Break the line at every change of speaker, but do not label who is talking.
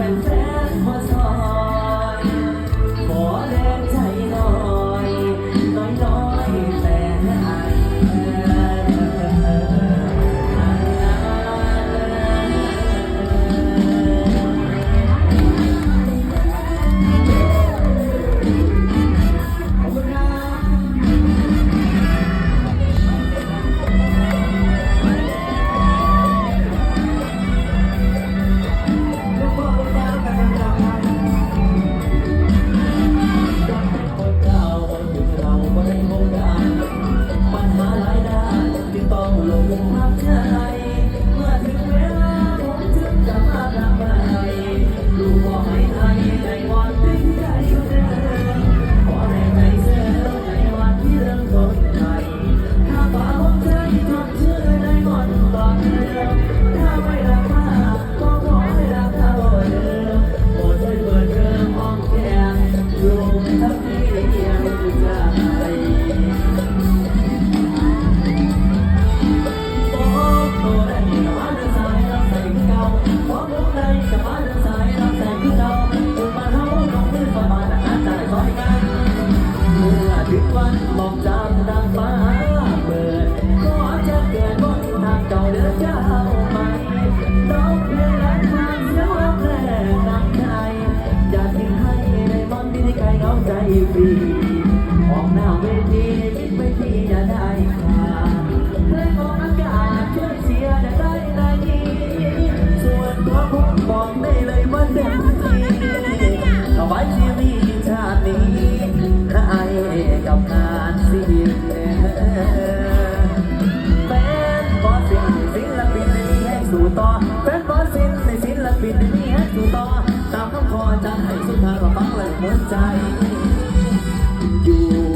husband. วันบอกจากทางฟ้าเปิดก็จะเกิดบนทางเก่าเดือดเจ้าใหมตกเรือลังทางเสียวแผลต่างใจอยากทิ้งให้ในมอนที่ไกลเงาใจฟรี ต่อแฟนบอลสินในศิลปินในนี้อยู่ต่อตามคำขอจัดให้สุดทางเราฟังเลยหัวใจอยู่